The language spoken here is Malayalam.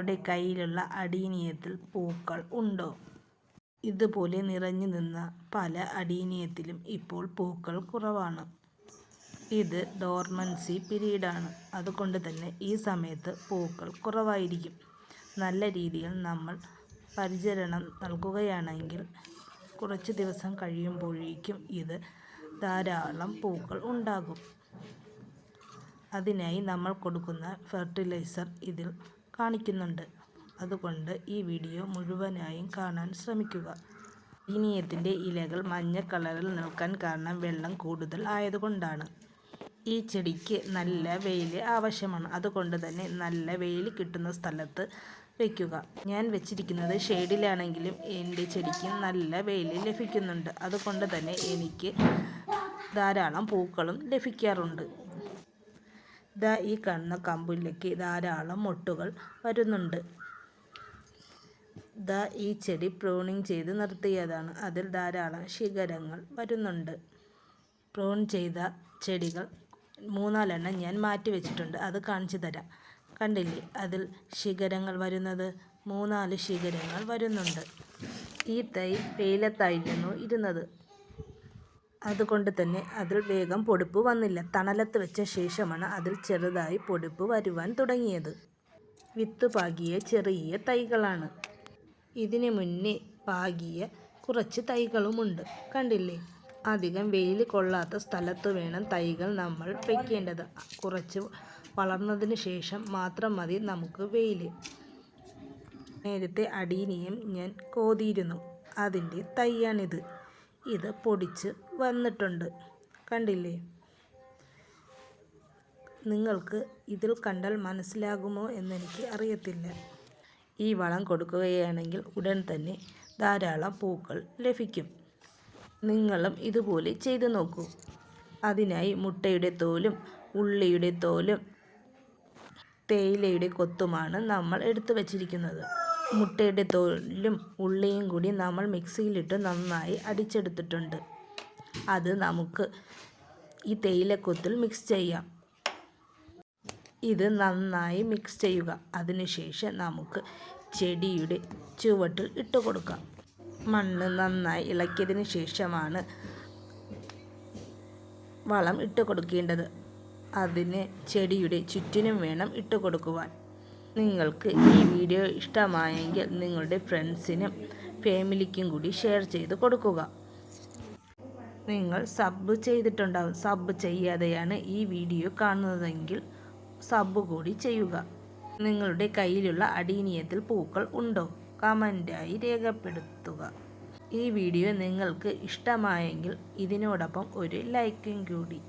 നിങ്ങളുടെ കയ്യിലുള്ള അടീനീയത്തിൽ പൂക്കൾ ഉണ്ടോ? ഇതുപോലെ നിറഞ്ഞു നിന്ന പല അടീനീയത്തിലും ഇപ്പോൾ പൂക്കൾ കുറവാണ്. ഇത് ഡോർമൻസി പിരീഡാണ്. അതുകൊണ്ട് തന്നെ ഈ സമയത്ത് പൂക്കൾ കുറവായിരിക്കും. നല്ല രീതിയിൽ നമ്മൾ പരിചരണം നൽകുകയാണെങ്കിൽ കുറച്ച് ദിവസം കഴിയുമ്പോഴേക്കും ഇത് ധാരാളം പൂക്കൾ ഉണ്ടാകും. അതിനായി നമ്മൾ കൊടുക്കുന്ന ഫെർട്ടിലൈസർ ഇതിൽ കാണിക്കുന്നുണ്ട്. അതുകൊണ്ട് ഈ വീഡിയോ മുഴുവനായും കാണാൻ ശ്രമിക്കുക. ഇനിയത്തിന്റെ ഇലകൾ മഞ്ഞ കളറിൽ നിൽക്കാൻ കാരണം വെള്ളം കൂടുതൽ ആയതുകൊണ്ടാണ്. ഈ ചെടിക്ക് നല്ല വെയിൽ ആവശ്യമാണ്. അതുകൊണ്ട് തന്നെ നല്ല വെയിൽ കിട്ടുന്ന സ്ഥലത്ത് വയ്ക്കുക ഞാൻ വെച്ചിരിക്കുന്നത് ഷെയ്ഡിലാണെങ്കിലും എന്റെ ചെടിക്ക് നല്ല വെയിൽ ലഭിക്കുന്നുണ്ട്. അതുകൊണ്ട് തന്നെ എനിക്ക് ധാരാളം പൂക്കളും ലഭിക്കാറുണ്ട്. ദാ ഈ കാണുന്ന കമ്പിലേക്ക് ധാരാളം മൊട്ടുകൾ വരുന്നുണ്ട്. ദാ ഈ ചെടി പ്രൂണിങ് ചെയ്ത് നിർത്തിയതാണ്. അതിൽ ധാരാളം ശിഖരങ്ങൾ വരുന്നുണ്ട്. പ്രൂൺ ചെയ്ത ചെടികൾ മൂന്നാലെണ്ണം ഞാൻ മാറ്റി വെച്ചിട്ടുണ്ട്. അത് കാണിച്ചു തരാം. കണ്ടില്ലേ? അതിൽ ശിഖരങ്ങൾ വരുന്നത് മൂന്നാൽ ശിഖരങ്ങൾ വരുന്നുണ്ട്. ഈ തൈ വെയിലത്തായിരുന്നു ഇരുന്നത്. അതുകൊണ്ട് തന്നെ അതിൽ വേഗം പൊടിപ്പ് വന്നില്ല. തണലത്ത് വെച്ച ശേഷമാണ് അതിൽ ചെറുതായി പൊടിപ്പ് വരുവാൻ തുടങ്ങിയത്. വിത്ത് പാകിയ ചെറിയ തൈകളാണ്. ഇതിന് മുന്നേ പാകിയ കുറച്ച് തൈകളുമുണ്ട്. കണ്ടില്ലേ? അധികം വെയിൽ കൊള്ളാത്ത സ്ഥലത്ത് വേണം തൈകൾ നമ്മൾ വയ്ക്കേണ്ടത് കുറച്ച് വളർന്നതിന് ശേഷം മാത്രം മതി നമുക്ക് വെയിൽ നേരത്തെ അടീനിയം ഞാൻ കോതിയിരുന്നു. അതിന്റെ തൈയാണിത്. ഇത് പൊടിച്ച് വന്നിട്ടുണ്ട്. കണ്ടില്ലേ? നിങ്ങൾക്ക് ഇതിൽ കണ്ടാൽ മനസ്സിലാകുമോ എന്നെനിക്ക് അറിയത്തില്ല. ഈ വളം കൊടുക്കുകയാണെങ്കിൽ ഉടൻ തന്നെ ധാരാളം പൂക്കൾ ലഭിക്കും. നിങ്ങളും ഇതുപോലെ ചെയ്തു നോക്കൂ. അതിനായി മുട്ടയുടെ തോലും ഉള്ളിയുടെ തോലും തേയിലയുടെ കൊത്തുമാണ് നമ്മൾ എടുത്തു വച്ചിരിക്കുന്നത്. മുട്ടയുടെ തോലും ഉള്ളിയും കൂടി നമ്മൾ മിക്സിയിലിട്ട് നന്നായി അടിച്ചെടുത്തിട്ടുണ്ട്. അത് നമുക്ക് ഈ തേയിലക്കൊത്തിൽ മിക്സ് ചെയ്യാം. ഇത് നന്നായി മിക്സ് ചെയ്യുക. അതിനുശേഷം നമുക്ക് ചെടിയുടെ ചുവട്ടിൽ ഇട്ട് കൊടുക്കാം. മണ്ണ് നന്നായി ഇളക്കിയതിന് ശേഷമാണ് വളം ഇട്ട് കൊടുക്കേണ്ടത്. അതിന് ചെടിയുടെ ചുറ്റിനും വേണം ഇട്ട് കൊടുക്കുവാൻ. നിങ്ങൾക്ക് ഈ വീഡിയോ ഇഷ്ടമായെങ്കിൽ നിങ്ങളുടെ ഫ്രണ്ട്സിനും ഫാമിലിക്കും കൂടി ഷെയർ ചെയ്ത് കൊടുക്കുക. നിങ്ങൾ സബ് ചെയ്തിട്ടുണ്ടാവും. സബ് ചെയ്യാതെയാണ് ഈ വീഡിയോ കാണുന്നതെങ്കിൽ സബ് കൂടി ചെയ്യുക. നിങ്ങളുടെ കയ്യിലുള്ള അടീനിയത്തിൽ പൂക്കൾ ഉണ്ടോ? കമന്റായി രേഖപ്പെടുത്തുക. ഈ വീഡിയോ നിങ്ങൾക്ക് ഇഷ്ടമായെങ്കിൽ ഇതിനോടൊപ്പം ഒരു ലൈക്കും കൂടി.